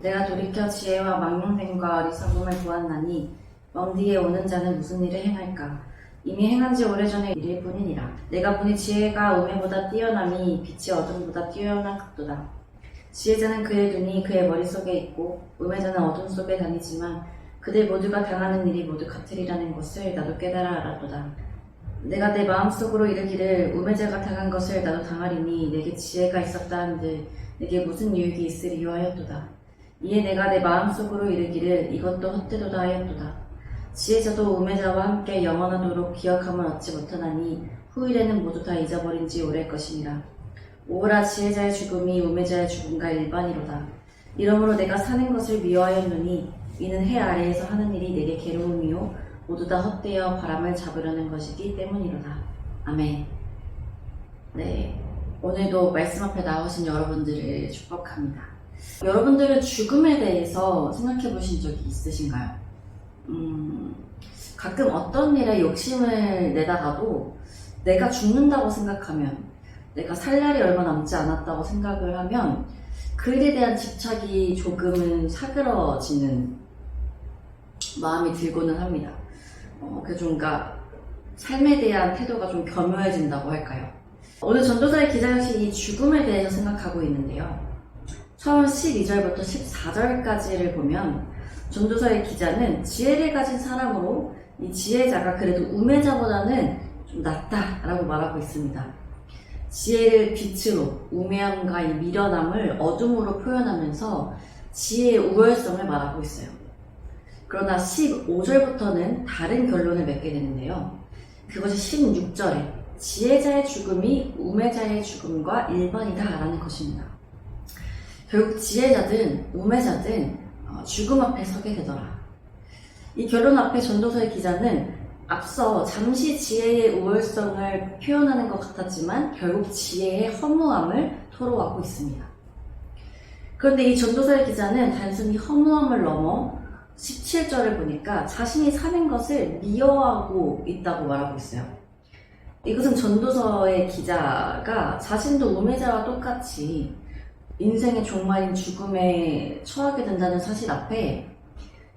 내가 돌이켜 지혜와 망령됨과 어리석음을 보았나니 먼 뒤에 오는 자는 무슨 일을 행할까? 이미 행한 지 오래전의 일일 뿐이니라. 내가 보니 지혜가 우매보다 뛰어남이 빛이 어둠보다 뛰어난 극도다. 지혜자는 그의 눈이 그의 머릿속에 있고 우매자는 어둠 속에 다니지만 그들 모두가 당하는 일이 모두 같으리라는 것을 나도 깨달아 알았도다. 내가 내 마음속으로 이르기를 우매자가 당한 것을 나도 당하리니 내게 지혜가 있었다 한들 내게 무슨 유익이 있으리요 하였도다. 이에 내가 내 마음속으로 이르기를 이것도 헛되도다 하였도다. 지혜자도 우매자와 함께 영원하도록 기억함을 얻지 못하나니 후일에는 모두 다 잊어버린 지 오래일 것이니라. 오라 지혜자의 죽음이 우매자의 죽음과 일반이로다. 이러므로 내가 사는 것을 미워하였노니 이는 해 아래에서 하는 일이 내게 괴로움이요 모두 다 헛되어 바람을 잡으려는 것이기 때문이로다. 아멘. 네. 오늘도 말씀 앞에 나오신 여러분들을 축복합니다. 여러분들은 죽음에 대해서 생각해 보신 적이 있으신가요? 음, 가끔 어떤 일에 욕심을 내다가도 내가 죽는다고 생각하면, 내가 살 날이 얼마 남지 않았다고 생각을 하면, 그 일에 대한 집착이 조금은 사그러지는 마음이 들고는 합니다. 어, 그래서 좀, 그러니까 삶에 대한 태도가 좀 겸허해진다고 할까요? 오늘 전도사의 기자 역시 이 죽음에 대해서 생각하고 있는데요. 처음 12절부터 14절까지를 보면 전도서의 기자는 지혜를 가진 사람으로 이 지혜자가 그래도 우매자보다는 좀 낫다라고 말하고 있습니다. 지혜를 빛으로 우매함과 이 미련함을 어둠으로 표현하면서 지혜의 우월성을 말하고 있어요. 그러나 15절부터는 다른 결론을 맺게 되는데요. 그것이 16절에 지혜자의 죽음이 우매자의 죽음과 일반이다라는 것입니다. 결국 지혜자든 우매자든 어, 죽음 앞에 서게 되더라. 이 결론 앞에 전도서의 기자는 앞서 잠시 지혜의 우월성을 표현하는 것 같았지만 결국 지혜의 허무함을 토로하고 있습니다. 그런데 이 전도서의 기자는 단순히 허무함을 넘어 17절을 보니까 자신이 사는 것을 미워하고 있다고 말하고 있어요. 이것은 전도서의 기자가 자신도 우매자와 똑같이 인생의 종말인 죽음에 처하게 된다는 사실 앞에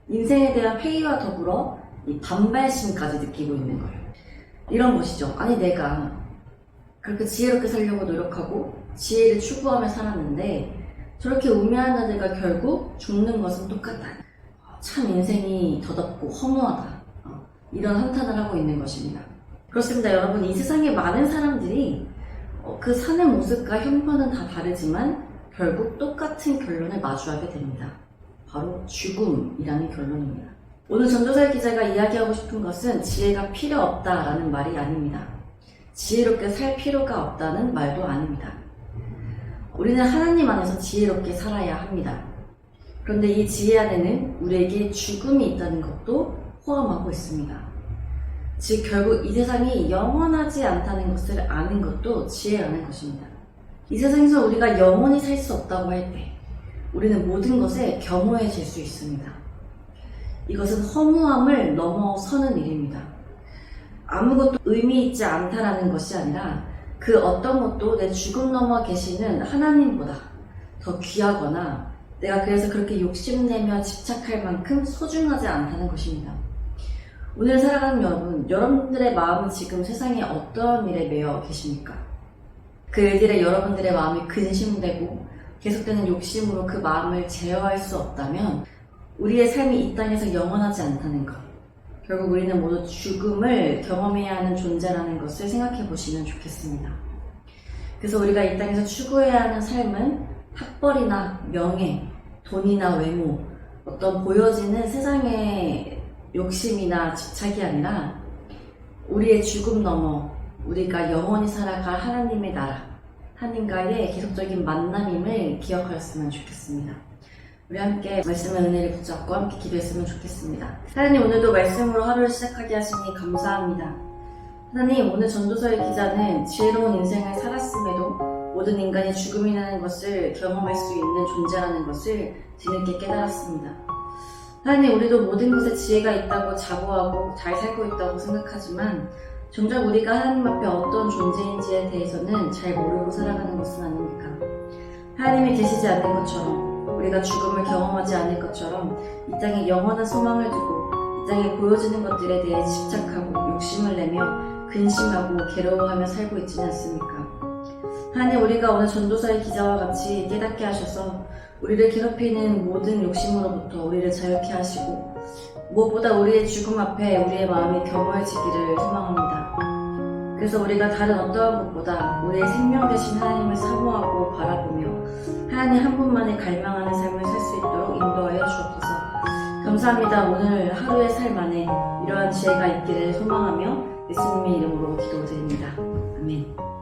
인생에 대한 회의와 더불어 이 반발심까지 느끼고 있는 거예요. 이런 것이죠. 아니, 내가 그렇게 지혜롭게 살려고 노력하고 지혜를 추구하며 살았는데 저렇게 우매한 자들과 결국 죽는 것은 똑같다. 참 인생이 더덥고 허무하다. 어, 이런 한탄을 하고 있는 것입니다. 그렇습니다. 여러분, 이 세상에 많은 사람들이 어, 그 사는 모습과 형편은 다 다르지만 결국 똑같은 결론을 마주하게 됩니다. 바로 죽음이라는 결론입니다. 오늘 전도사 기자가 이야기하고 싶은 것은 지혜가 필요 없다라는 말이 아닙니다. 지혜롭게 살 필요가 없다는 말도 아닙니다. 우리는 하나님 안에서 지혜롭게 살아야 합니다. 그런데 이 지혜 안에는 우리에게 죽음이 있다는 것도 포함하고 있습니다. 즉, 결국 이 세상이 영원하지 않다는 것을 아는 것도 지혜라는 것입니다. 이 세상에서 우리가 영원히 살 수 없다고 할 때, 우리는 모든 것에 겸허해질 수 있습니다. 이것은 허무함을 넘어서는 일입니다. 아무것도 의미 있지 않다라는 것이 아니라 그 어떤 것도 내 죽음 넘어 계시는 하나님보다 더 귀하거나 내가 그래서 그렇게 욕심내며 집착할 만큼 소중하지 않다는 것입니다. 오늘 살아가는 여러분, 여러분들의 마음은 지금 세상에 어떠한 일에 매여 계십니까? 그 일들에 여러분들의 마음이 근심되고 계속되는 욕심으로 그 마음을 제어할 수 없다면 우리의 삶이 이 땅에서 영원하지 않다는 것. 결국 우리는 모두 죽음을 경험해야 하는 존재라는 것을 생각해 보시면 좋겠습니다. 그래서 우리가 이 땅에서 추구해야 하는 삶은 학벌이나 명예, 돈이나 외모, 어떤 보여지는 세상의 욕심이나 집착이 아니라 우리의 죽음 넘어 우리가 영원히 살아갈 하나님의 나라, 하나님과의 계속적인 만남임을 기억하였으면 좋겠습니다. 우리 함께 말씀의 은혜를 붙잡고 함께 기도했으면 좋겠습니다. 하나님 오늘도 말씀으로 하루를 시작하게 하시니 감사합니다. 하나님 오늘 전도서의 기자는 지혜로운 인생을 살았음에도 모든 인간이 죽음이라는 것을 경험할 수 있는 존재라는 것을 뒤늦게 깨달았습니다. 하나님 우리도 모든 것에 지혜가 있다고 자부하고 잘 살고 있다고 생각하지만 정작 우리가 하나님 앞에 어떤 존재인지에 대해서는 잘 모르고 살아가는 것은 아닙니까? 하나님이 계시지 않는 것처럼 우리가 죽음을 경험하지 않을 것처럼 이 땅에 영원한 소망을 두고 이 땅에 보여지는 것들에 대해 집착하고 욕심을 내며 근심하고 괴로워하며 살고 있지는 않습니까? 하나님 우리가 오늘 전도사의 기자와 같이 깨닫게 하셔서 우리를 괴롭히는 모든 욕심으로부터 우리를 자유케 하시고 무엇보다 우리의 죽음 앞에 우리의 마음이 겸허해지기를 소망합니다. 그래서 우리가 다른 어떠한 것보다 우리의 생명 되신 하나님을 사모하고 바라보며 하나님 한 분만을 갈망하는 삶을 살 수 있도록 인도하여 주옵소서. 감사합니다. 오늘 하루의 삶 안에 이러한 지혜가 있기를 소망하며 예수님의 이름으로 기도드립니다. 아멘.